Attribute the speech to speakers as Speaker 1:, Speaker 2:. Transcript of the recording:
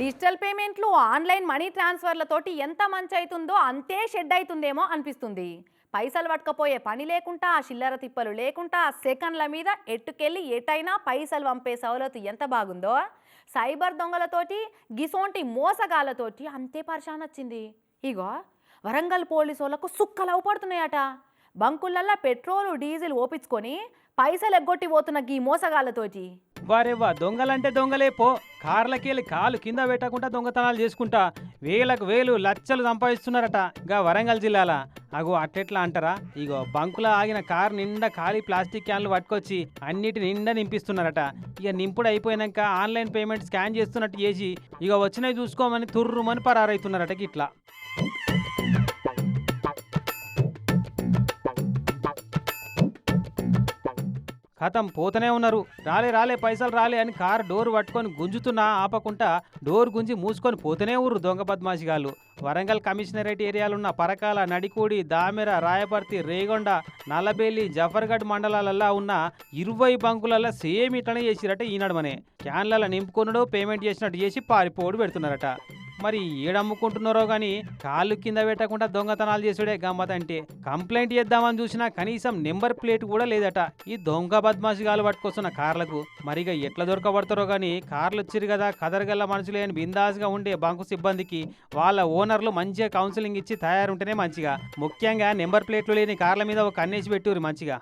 Speaker 1: Digital పేమెంట్లు online money ట్రాన్స్ఫర్లతోటి ఎంత మంచి అవుతుందో అంతే షెడ్ అవుతుందేమో అనిపిస్తుంది. పైసలు పట్టకపోయే పని లేకుండా చిల్లర తిప్పలు లేకుండా సెకండ్ల మీద ఎట్టుకెళ్ళి ఎటైనా పైసలు పంపే సవలతు ఎంత బాగుందో. సైబర్ దొంగలతోటి గిసోంటి మోసగాళ్ళతోటి అంతే పరిశాన్ వచ్చింది. ఇగో వరంగల్ పోలీసు వాళ్ళకు సుక్కలు అవపడుతున్నాయట బంకులల్లా పెట్రోలు డీజిల్ ఓపించుకొని పైసలు ఎగ్గొట్టి పోతున్న గీ మోసగాళ్ళతోటి
Speaker 2: వారేవ్వా దొంగలంటే దొంగలే పో. కార్లకెళ్ళి కాలు కింద పెట్టకుండా దొంగతనాలు చేసుకుంటా. వేలకు వేలు లచ్చలు సంపాదిస్తున్నారట గా వరంగల్ జిల్లాల. అగో అట్టెట్లా అంటారా? ఇగో బంకులో ఆగిన కారు నిండా ఖాళీ ప్లాస్టిక్ క్యాన్లు పట్టుకొచ్చి అన్నిటి నిండా నింపిస్తున్నారట. ఇక నింపుడు అయిపోయినాక ఆన్లైన్ పేమెంట్ స్కాన్ చేస్తున్నట్టు చేసి ఇక వచ్చినవి చూసుకోమని తుర్రుమని పరారైతున్నారట ఇట్లా కథం పోతూనే ఉన్నారు. రాలే రాలే పైసలు రాలే అని కారు డోర్ పట్టుకొని గుంజుతున్నా ఆపకుండా డోర్ గుంజి మూసుకొని పోతూనే ఊరు దొంగ బద్మాషిగాళ్ళు వరంగల్ కమిషనరేట్ ఏరియాలున్న పరకాల నడికూడి దామెర రాయపర్తి రేగొండ నల్లబెల్లి జఫర్గఢ్ మండలాలల్లో ఉన్న ఇరవై బంకులలో సేమ్ ఇట్లనే చేసిరట ఈనడమనే. క్యాన్లలో నింపుకున్నాడు పేమెంట్ చేసినట్టు చేసి పారిపోడు పెడుతున్నారట. మరి ఏడమ్ముకుంటున్నారో గాని కాళ్ళు కింద పెట్టకుండా దొంగతనాలు చేసుడే గమ్మత అంటే. కంప్లైంట్ చేద్దామని చూసినా కనీసం నెంబర్ ప్లేట్ కూడా లేదట. ఈ దొంగ బద్మాషిగాలు పట్టుకొస్తున్న కార్లకు. మరిగా ఎట్లా దొరకబడతారో గాని కార్లు వచ్చిరు కదా కదరగల్ల మనుషులే బిందాస్గా ఉండే బంకు సిబ్బందికి వాళ్ళ ఓనర్లు మంచిగా కౌన్సిలింగ్ ఇచ్చి తయారుంటేనే మంచిగా. ముఖ్యంగా నెంబర్ ప్లేట్లు లేని కార్ల మీద ఒక కన్నేసి పెట్టురు మంచిగా.